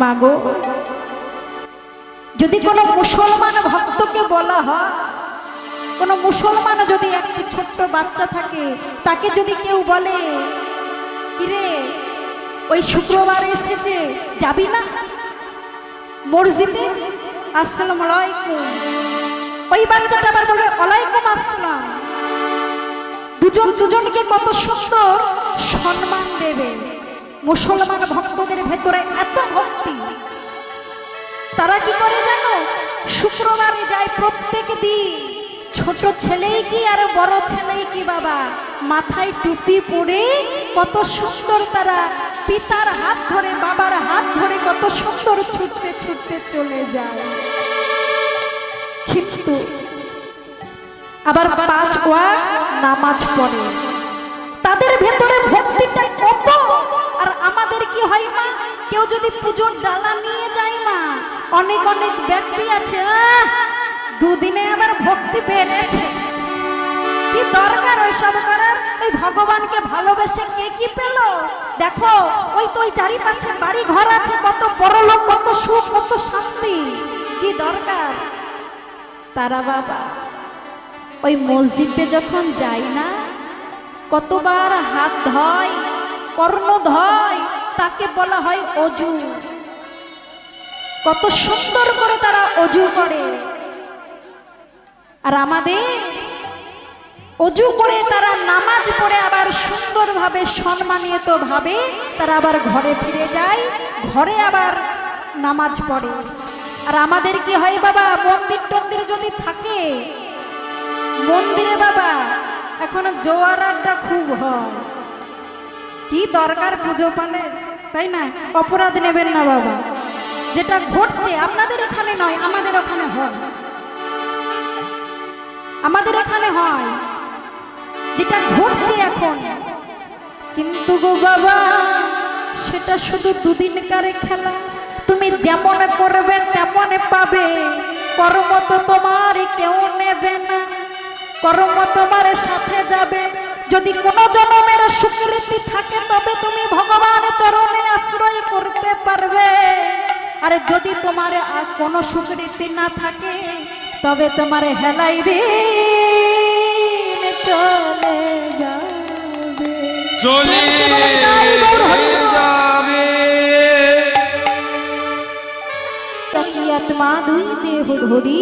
মাগো যদি কোনো মুসলমান ভক্তকে বলা হয়, কোনো মুসলমান যদি একটি ছোট্ট বাচ্চা থাকে, তাকে যদি কেউ বলে, কিরে, ওই শুক্রবার এসেছে, যাবি না? মসজিদে, আসসালামু আলাইকুম। ওই বাচ্চাটা আবার বলবে ওয়ালাইকুম আসসালাম। দুজন দুজনকে কত সুন্দর সম্মান দেবে। মুসলমান ভক্তদের ভেতরে এত ভক্তি। তারা কি করে জানো? শুক্রবারে যায় প্রত্যেক দিন। ছোট ছেলেই কি আর বড় ছেলেই কি বাবা? মাথায় টুপি পরে কত সুন্দর তারা পিতার হাত ধরে, বাবার হাত ধরে কত সুন্দর ছুটতে ছুটতে চলে যায়। আবার পাঁচ নামাজ পড়ে। তাদের ভেতরে ভক্তিটা কি হয় মা? কেউ যদি পুজোর ডালা নিয়ে যায় না অনেক অনেক ব্যক্তি আছে দুদিনে আবার ভক্তি বেড়েছে কি দরকার ওইসব করার? ওই ভগবানকে ভালোবেসে কে কি পেল? দেখো, ওই তো ওই চারিপাশে বাড়ি ঘর আছে, কত বড় লোক কত সুখ, কত শান্তি। কি দরকার? তারা বাবা, ওই মসজিদে যখন যাই না, কতবার হাত ধয়, কর্ণ ধয় তাকে বলা হয় অজু। কত সুন্দর করে তারা অজু করে। আর আমাদের অজু করে তারা নামাজ পড়ে আবার সুন্দরভাবে সম্মানিত ভাবে তারা আবার ঘরে ফিরে যায়, ঘরে আবার নামাজ পড়ে। আর আমাদের কি হয় বাবা, মন্দির টন্দির যদি থাকে, মন্দিরে বাবা, এখন জোয়ার খুব হয়। কি দরকার পুজো পালে তাই না? অপরাধ নেবেন না বাবা। যেটা ঘটছে আপনাদের এখানে নয়, আমাদের ওখানে হয়। আমাদের এখানে হয়। যেটা ঘটছে এখন। কিন্তু গো বাবা, সেটা শুধু দুদিনকার খেলা। তুমি যেমন করবে, তেমন পাবে। কর্ম তো তোমার, কেউ নেবে না। কর্ম তোমার সাথে যাবে। যদি কোনো জনমের স্বীকৃতি থাকে তবে তুমি ভগবান চরণে আশ্রয় করতে পারবে। আর যদি তোমার আর কোনো স্বীকৃতি না থাকে তবে তোমার হেলাই দিন চলে যাবে। চলে যাবে। আত্মা দুই দেহ ধরি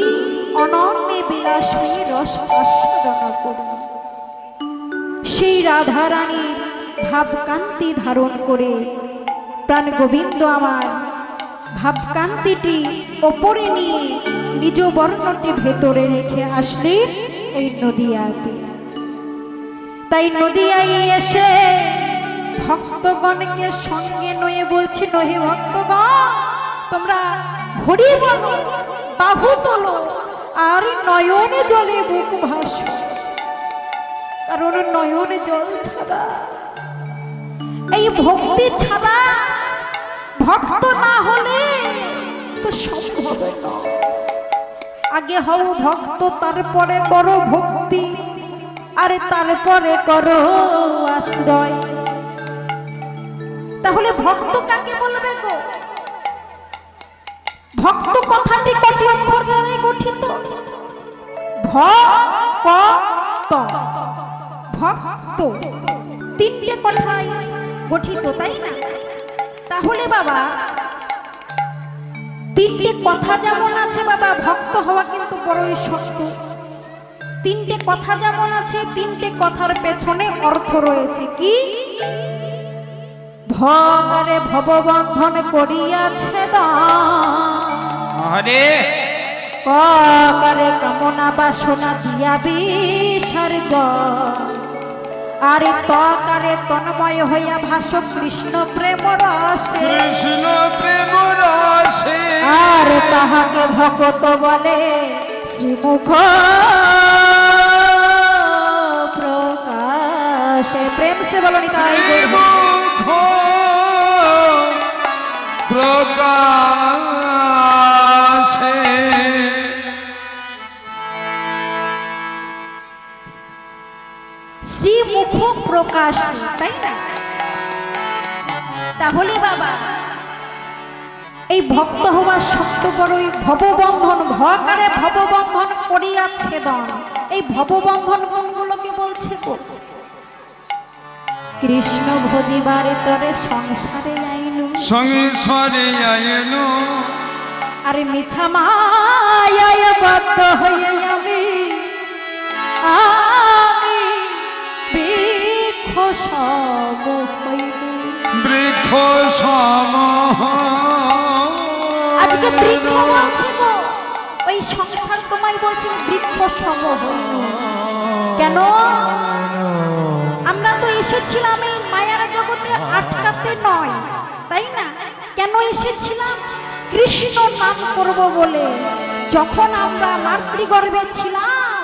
অনন্যে বিলাসী রস আস্বাদন করুন সেই রাধারানীর ভাবকান্তি ধারণ করে। প্রাণ গোবিন্দ আমার ভাবকান্তিটি ওপরে নিয়ে নিজ বর্ণটি ভেতরে রেখে আসলেন এই নদিয়াতে। তাই নদিয়ায় এসে ভক্তগণকে সঙ্গে নয়ে বলছি, নহে ভক্তগণ, তোমরা ঘড়ি বলো, বাহু তোলো, আর নয়নে জলে বুক ভাস। কারণ জল এই ভক্তি ভক্ত না হলে তো সম্ভব আগে হও ভক্ত, তারপরে করো ভক্তি, আরে তারপরে করো আশ্রয়। তাহলে ভক্ত কাকে বলবে গো? ভক্ত কথাটি দ্বারা গঠিত? ভ ভক্ত তিনটে কথাই গঠিত তাই না? তাহলে বাবা তিনটে কথা যেমন আছে বাবা ভক্ত হওয়া কিন্তু বড়ই শক্ত তিনটে কথা যেমন আছে তিনটে কথার পেছনে অর্থ রয়েছে কি? ভরে ভববন্ধন করিয়াছে দান। আরে করে কামনা বাসনা দিয়া বিসর্জ আরে তকারে তন্ময় হইয়া ভাস কৃষ্ণ প্রেম রসে। কৃষ্ণ প্রেম রসে। আর তাহাকে ভকত বলে শ্রীমুখ প্রকাশে প্রেম সে বলো প্রকাশে। শ্রীমুখ প্রকাশ তাই না? তাহলে বাবা এই ভক্ত হওয়ার শক্ত বড়ই ভববন্ধন ভকারে ভববন্ধন করিয়াছে দন এই ভববন্ধন কোনগুলোকে বলছে কৃষ্ণ ভজিবারে তরে সংসারে আইনু। সঙ্গে সরে আইলো আরে মিছা মায়ায় বদ্ধ আমি আমি ওই সংসার তোমায় বলছে বৃক্ষ সম কেন? আমরা তো এসেছিলাম এই মায়ার জগতে আটকাতে নয়, তাই না? কেন এসেছিলাম? কৃষ্ণ নাম করব বলে। যখন আমরা মাতৃগর্ভে ছিলাম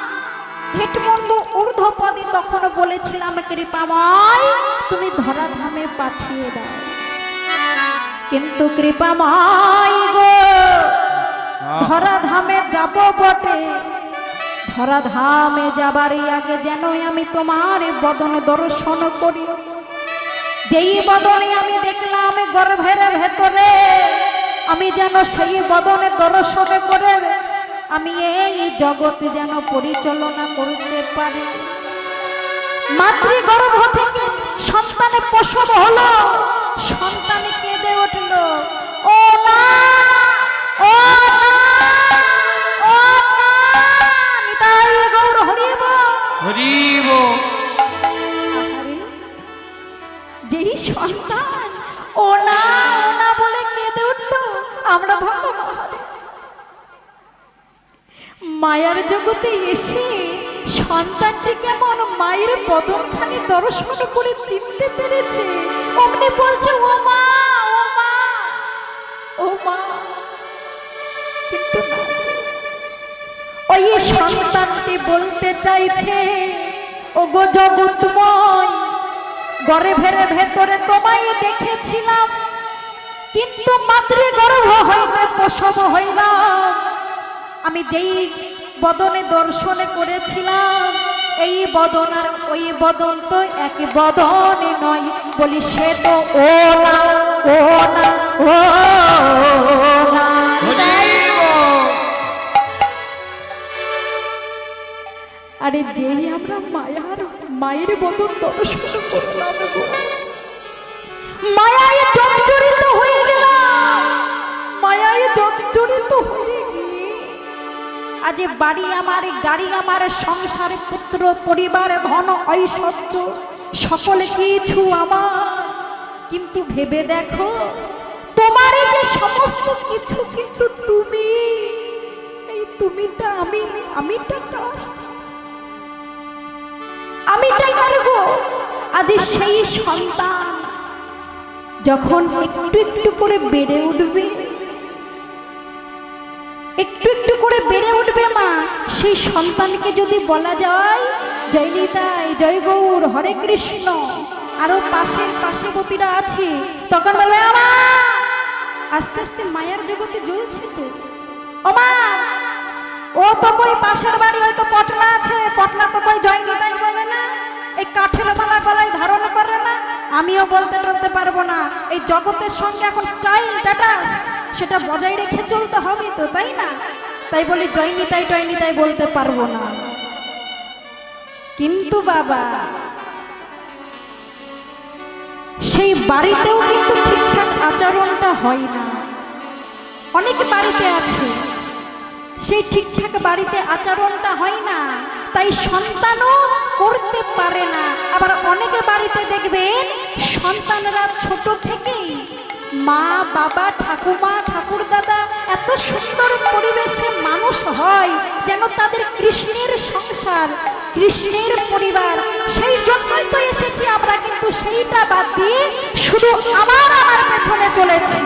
হেটবন্ধু ঊর্ধ্বপদে তখন বলেছিলাম, কৃপাময়, তুমি ধরাধামে পাঠিয়ে দাও। কিন্তু কৃপাময় গো। ধরাধামে যাব বটে। ধরাধামে যাবার আগে যেন আমি তোমার বদন দর্শন করি। যেই বদনে আমি দেখলাম গর্ভের ভেতরে, আমি যেন সেই বদনে দর্শন করে, আমি এই জগৎ যেন পরিচালনা করতে পারি। মাতৃগর্ভ থেকে সন্তানে প্রসব হলো সন্তানে যেই সন্তান ও না ও না বলে কেঁদে উঠল আমরা ভাবলাম মায়ার জগতে এসে সন্তানটি কেমন মায়ের বদনখানি দর্শন করে চিনতে পেরেছে? অমনি বলছে ও মা ও মা কিন্তু ওই সন্তানটি বলতে চাইছে ও গো জগৎময় গরে ভেরে ভেতরে তোমায় দেখেছিলাম কিন্তু মাতৃগর্ভ হইতে প্রসব হইলাম। আমি যেই বদনে দর্শন করেছিলাম এই বদন আর ওই বদন তো এক বদনে নয় বলি সে তো ও না। আরে যেই আমরা মায়ার মায়ের বদন দর্শন করলাম মায়ায় জর্জরিত হয়ে গেলাম। মায়ায় জর্জরিত হয়ে গিয়ে আজ বাড়ি আমার গাড়ি আমার সংসারে পুত্র পরিবার ধন ঐশ্বর্য সকল কিছু আমার। কিন্তু ভেবে দেখো তোমার যে সমস্ত কিছু কিন্তু তুমি। এই তুমিটা আমি, আমিটা কার? আমি টাইগার গো? আজ সেই সন্তান যখন একটু একটু করে বেড়ে উঠবে, একটু একটু করে বেড়ে উঠবে মা, সেই সন্তানকে যদি বলা যায়, জয় নিতাই, জয় গৌর, হরে কৃষ্ণ। আরও পাশে পার্শ্ববর্তীরা আছে। তখন বলবে আমা আস্তে আস্তে মায়ার জগতে জ্বলছে তো। ও তো কই পাশের বাড়ি হয়তো পটলা আছে। পটলা তো কই জয় নিতাই বলে না। এই কাঠের মালা গলায় ধারণ করে না। আমিও বলতে টলতে পারব না। এই জগতের সঙ্গে এখন স্টাইল স্ট্যাটাস সেটা বজায় রেখে চলতে হবে তো, তাই না? তাই বলি জয় নিতাই টয় নিতাই বলতে পারব না। কিন্তু বাবা সেই বাড়িতেও কিন্তু ঠিকঠাক আচরণটা হয় না। অনেক বাড়িতে আছে। সেই ঠিকঠাক বাড়িতে আচরণটা হয় না। তাই সন্তানও করতে পারে না। আবার অনেকে বাড়িতে দেখবেন, সন্তানরা ছোট থেকেই মা, বাবা, ঠাকুমা ঠাকুর দাদা এত সুন্দর পরিবেশে মানুষ হয় যেন তাদের কৃষ্ণের সংসার কৃষ্ণের পরিবার। সেই জন্যই তো এসেছি আমরা, কিন্তু সেইটা বাদ দিয়ে শুধু আমার আমার পেছনে চলেছি।